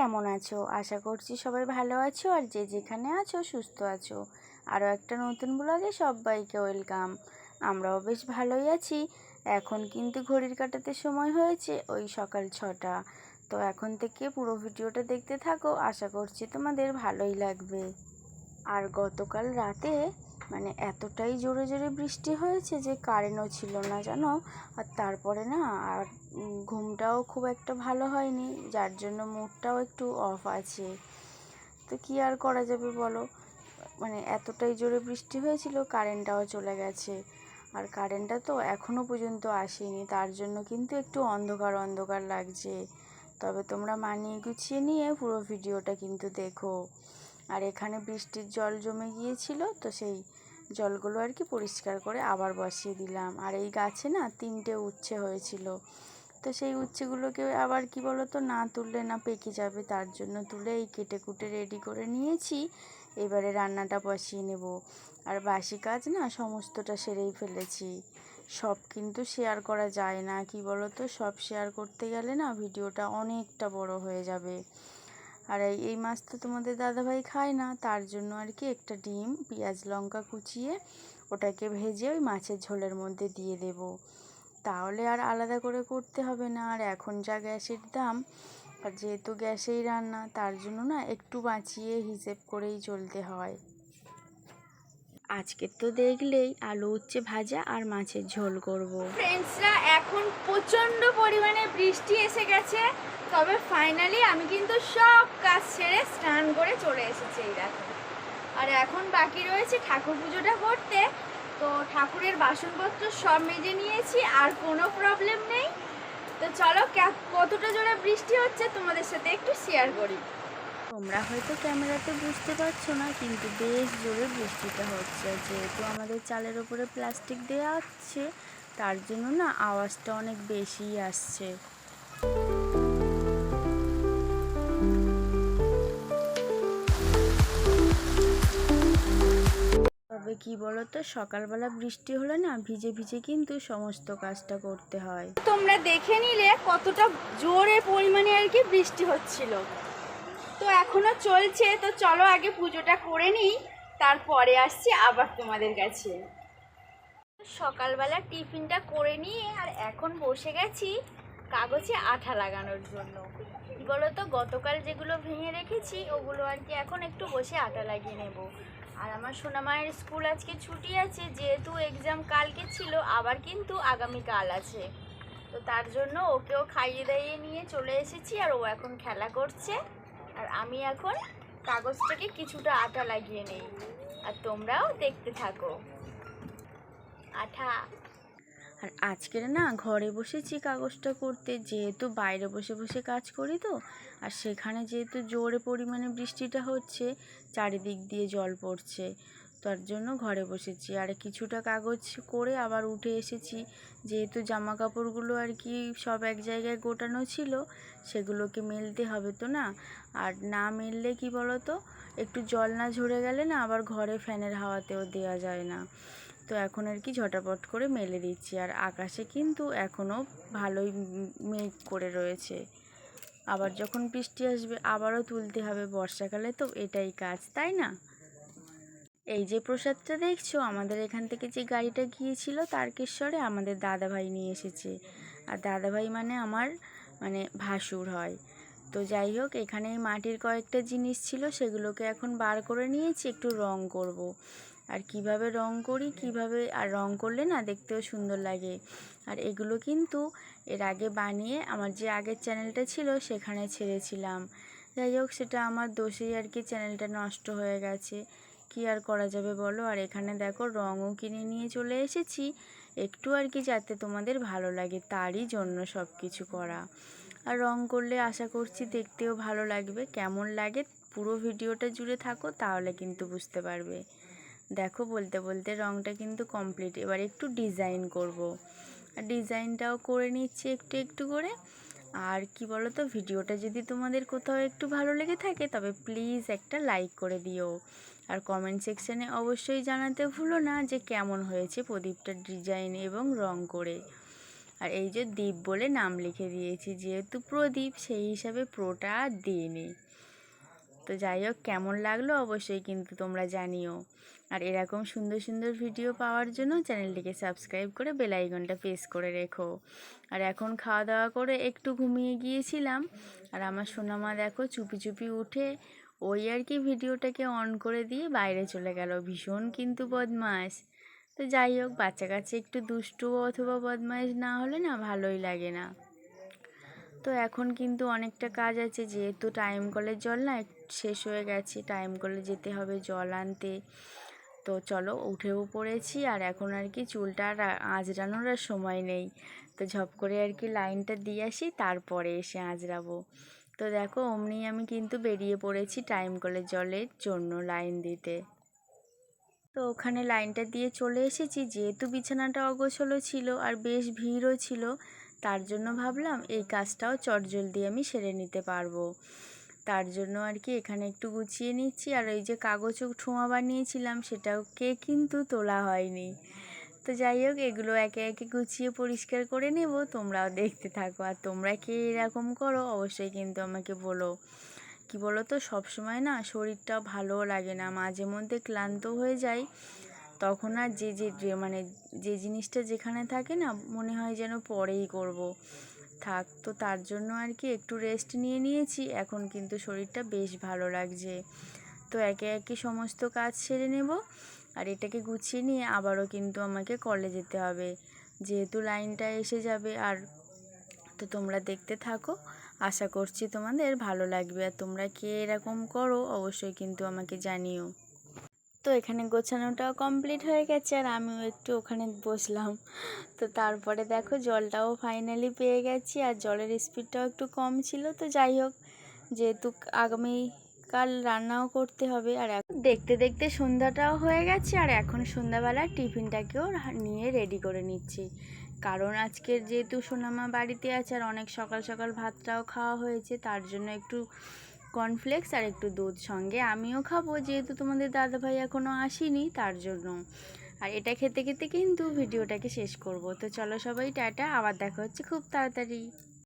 কেমন আছো? আশা করছি সবাই ভালো আছো আর যে যেখানে আছো সুস্থ আছো। আরও একটা নতুন ব্লগে সবাইকে ওয়েলকাম আমরাও বেশ ভালোই আছি। এখন কিন্তু ঘড়ির কাটাতে সময় হয়েছে ওই সকাল ছটা। তো এখন থেকে পুরো ভিডিওটা দেখতে থাকো, আশা করছি তোমাদের ভালোই লাগবে। আর গতকাল রাতে মানে এতটাই জোরে জোরে বৃষ্টি হয়েছে যে কারেন্টও ছিল না জানো? আর তারপরে না আর ঘুমটাও খুব একটা ভালো হয়নি, যার জন্য মুডটাও একটু অফ আছে। তো কি আর করা যাবে বলো? মানে এতটাই জোরে বৃষ্টি হয়েছিল কারেন্টটাও চলে গেছে। আর কারেন্টটা তো এখনও পর্যন্ত আসেনি, তার জন্য কিন্তু একটু অন্ধকার অন্ধকার লাগছে। তবে তোমরা মানিয়ে গুছিয়ে নিয়ে পুরো ভিডিওটা কিন্তু দেখো। আর এখানে বৃষ্টির জল জমে গিয়েছিল, তো সেই জলগুলো আর কি পরিষ্কার করে আবার বসিয়ে দিলাম। আর এই গাছে না তিনটে উচ্ছে হয়েছিল। তো সেই উচ্ছেগুলোকে আবার কি বলো তো না তুললে না পেকে যাবে, তার জন্য তুলে এই কেটে কুটে রেডি করে নিয়েছি। এবারে রান্নাটা বসিয়ে নেব। আর বাসি কাজ না, সমস্তটা সেরেই ফেলেছি। সব কিন্তু শেয়ার করা যায় না, কি বলো তো সব শেয়ার করতে গেলে না ভিডিওটা অনেকটা বড় হয়ে যাবে। আর এই মাছ তো তোমাদের দাদাভাই খায় না, তার জন্য আর কি একটা ডিম, পেঁয়াজ, লঙ্কা কুচিয়ে ওটাকে ভেজে ওই মাছের ঝোলের মধ্যে দিয়ে দেব। তাহলে আর আলাদা করে করতে হবে না। আর এখন যা গ্যাসের দাম, আর যেহেতু গ্যাসেই রান্না, তার জন্য না একটু বাঁচিয়ে হিসেব করেই চলতে হয়। আজকে তো দেখলেই আলু উচ্ছে ভাজা আর মাছের ঝোল করব। ফ্রেন্ডসরা, এখন প্রচণ্ড পরিমাণে বৃষ্টি এসে গেছে। তবে ফাইনালি আমি কিন্তু সব কাজ ছেড়ে স্নান করে চলে এসেছি এই দেখো আর এখন বাকি রয়েছে ঠাকুর পুজোটা করতে। তো ঠাকুরের বাসনপত্র সব মেজে নিয়েছি, আর কোনো প্রবলেম নেই। তো চলো কতটা জোরে বৃষ্টি হচ্ছে তোমাদের সাথে একটু শেয়ার করি। তোমরা হয়তো ক্যামেরাতে বুঝতে পারছ না, কিন্তু বেশ জোরে বৃষ্টিটা হচ্ছে। যেহেতু আমাদের চালের ওপরে প্লাস্টিক দেওয়া আছে, তার জন্য না আওয়াজটা অনেক বেশিই আসছে। তবে কি বলতো? সকালবেলা বৃষ্টি হলে না ভিজে ভিজে কিন্তু সমস্ত কাজটা করতে হয়। তোমরা দেখে নিলে কতটা জোরে পরিমাণে আর কি বৃষ্টি হচ্ছিল। তো এখনও চলছে, তো চলো আগে পুজোটা করে নিই, তারপরে আসছি আবার তোমাদের কাছে। সকালবেলা টিফিনটা করে নিয়ে আর এখন বসে গেছি কাগজে আঠা লাগানোর জন্য। কি বলতো, গতকাল যেগুলো ভেঙে রেখেছি, ওগুলো আর কি এখন একটু বসে আটা লাগিয়ে নেব। আর আমার সোনামায়ের স্কুল আজকে ছুটি আছে, যেহেতু এক্সাম কালকে ছিল, আবার কিন্তু আগামীকাল আছে। তো তার জন্য ওকেও খাইয়ে দাইয়ে নিয়ে চলে এসেছি, আর ও এখন খেলা করছে। আর আমি এখন কাগজ থেকে কিছুটা আটা লাগিয়ে নেই। আর তোমরাও দেখতে থাকো। আঠা। আর আজকের না ঘরে বসেছি কাগজটা করতে, যেহেতু বাইরে বসে বসে কাজ করি তো, আর সেখানে যেহেতু জোরে পরিমাণে বৃষ্টিটা হচ্ছে, চারিদিক দিয়ে জল পড়ছে, তার জন্য ঘরে বসেছি। আর কিছুটা কাগজ করে আবার উঠে এসেছি, যেহেতু জামা কাপড়গুলো আর কি সব এক জায়গায় গোটানো ছিল, সেগুলোকে মেলতে হবে তো না। আর না মেললে কি বলো তো একটু জল না ঝরে গেলে না আবার ঘরে ফ্যানের হাওয়াতেও দেওয়া যায় না। তো এখন আর কি ঝটাপট করে মেলে দিচ্ছি। আর আকাশে কিন্তু এখনও ভালোই মেঘ করে রয়েছে। আবার যখন বৃষ্টি আসবে, আবারও তুলতে হবে বর্ষাকালে, তো এটাই কাজ, তাই না? এই যে প্রসাদটা দেখছ, আমাদের এখান থেকে যে গাড়িটা গিয়েছিল তারকেশ্বরে, আমাদের দাদাভাই নিয়ে এসেছে। আর দাদাভাই মানে আমার মানে ভাসুর হয়। তো যাই হোক এখানে মাটির কয়েকটা জিনিস ছিল, সেগুলোকে এখন বার করে নিয়েছি, একটু রং করব। আর কীভাবে রং করি, কীভাবে আর রং করলে না দেখতেও সুন্দর লাগে। আর এগুলো কিন্তু এর আগে বানিয়ে আমার যে আগের চ্যানেলটা ছিল সেখানে ছেড়েছিলাম। যাই হোক, সেটা আমার দোষেই আর কি চ্যানেলটা নষ্ট হয়ে গেছে। কি আর করা যাবে বলো? আর এখানে দেখো রঙও কিনে নিয়ে চলে এসেছি। একটু আর কি যাতে তোমাদের ভালো লাগে, তারই জন্য সব কিছু করা। আর রং করলে আশা করছি দেখতেও ভালো লাগবে। কেমন লাগে পুরো ভিডিওটা জুড়ে থাকো, তাহলে কিন্তু বুঝতে পারবে। দেখো বলতে বলতে রংটা কিন্তু কমপ্লিট এবার একটু ডিজাইন করব। আর ডিজাইনটাও করে নিচ্ছি একটু একটু করে। আর কি বলো তো ভিডিওটা যদি তোমাদের কোথাও একটু ভালো লেগে থাকে, তবে প্লিজ একটা লাইক করে দিও। আর কমেন্ট সেকশানে অবশ্যই জানাতে ভুলো না যে কেমন হয়েছে প্রদীপটার ডিজাইন এবং রং করে। আর এই যে দীপ বলে নাম লিখে দিয়েছি, যেহেতু প্রদীপ, সেই হিসাবে প্রোটা দিইনি। তো যাই হোক কেমন লাগল অবশ্যই কিন্তু তোমরা জানিও। আর এরকম সুন্দর সুন্দর ভিডিও পাওয়ার জন্য চ্যানেলটিকে সাবস্ক্রাইব করে বেল আইকনটা প্রেস করে রেখো। আর এখন খাওয়া দাওয়া করে একটু ঘুমিয়ে গিয়েছিলাম, আর আমার সোনামা দেখো চুপি চুপি উঠে ওই আর কি ভিডিওটাকে অন করে দিয়ে বাইরে চলে গেল। ভীষণ কিন্তু বদমাস তো যাই হোক বাচ্চা কাচ্চা একটু দুষ্টু অথবা বদমাইশ না হলে না ভালোই লাগে না। তো এখন কিন্তু অনেকটা কাজ আছে, যেহেতু টাইম কলের জল না শেষ হয়ে গেছে টাইম কলে যেতে হবে জল আনতে। তো চলো উঠেও পড়েছি আর এখন আর কি চুলটা আর আঁচড়ানোর আর সময় নেই। তো ঝপ করে আর কি লাইনটা দিয়ে আসি, তারপরে এসে আঁচড়াবো তো দেখো অমনি আমি কিন্তু বেরিয়ে পড়েছি টাইম কলের জলের জন্য লাইন দিতে। তো ওখানে লাইনটা দিয়ে চলে এসেছি, যেহেতু বিছানাটা অগোছলো ছিল আর বেশ ভিড়ও ছিল তার জন্য ভাবলাম এই কাজটাও চটজলদি আমি সেরে নিতে পারব। তার জন্য আর কি এখানে একটু গুছিয়ে নিচ্ছি। আর ওই যে কাগজ ঠোঁয়া বানিয়েছিলাম সেটাকে কিন্তু তোলা হয়নি। তো যাই হোক, এগুলো একে একে গুছিয়ে পরিষ্কার করে নেব। তোমরাও দেখতে থাকো। আর তোমরা কে এরকম করো অবশ্যই কিন্তু আমাকে বলো। কি বলো তো সবসময় না শরীরটা ভালোও লাগে না। মাঝে মধ্যে ক্লান্ত হয়ে যায় তখন আর যে যে মানে যে জিনিসটা যেখানে থাকে না, মনে হয় যেন পরেই করব। থাক, তো তার জন্য আর কি একটু রেস্ট নিয়ে নিয়েছি। এখন কিন্তু শরীরটা বেশ ভালো লাগছে। তো একে একে সমস্ত কাজ সেরে নেব। আর এটাকে গুছিয়ে নিয়ে আবারও কিন্তু আমাকে কলে যেতে হবে। যেহেতু লাইনটা এসে যাবে, আর তো তোমরা দেখতে থাকো। আশা করছি তোমাদের ভালো লাগবে। আর তোমরা কে এরকম করো, অবশ্যই কিন্তু আমাকে জানিও। তো এখানে গোছানোটাও কমপ্লিট হয়ে গেছে আর আমিও একটু ওখানে বসলাম। তো তারপরে দেখো জলটাও ফাইনালি পেয়ে গেছি আর জলের স্পিডটাও একটু কম ছিল। তো যাই হোক, যেহেতু আগামী কাল রান্নাও করতে হবে আর এখন দেখতে দেখতে সন্ধ্যাটাও হয়ে গেছে আর এখন সন্ধ্যাবেলা টিফিনটাকেও নিয়ে রেডি করে নিচ্ছি। কারণ আজকের যেহেতু সোনামা বাড়িতে আছে আর অনেক সকাল সকাল ভাতটাও খাওয়া হয়েছে, তার জন্য একটু কর্নফ্লেক্স আর একটু দুধ সঙ্গে। আমিও খাব, যেহেতু তোমাদের দাদা দাদাভাই এখনও আসেনি, তার জন্য। আর এটা খেতে খেতে কিন্তু ভিডিওটাকে শেষ করব। তো চলো সবাই, টাটা। আবার দেখা হচ্ছে খুব তাড়াতাড়ি।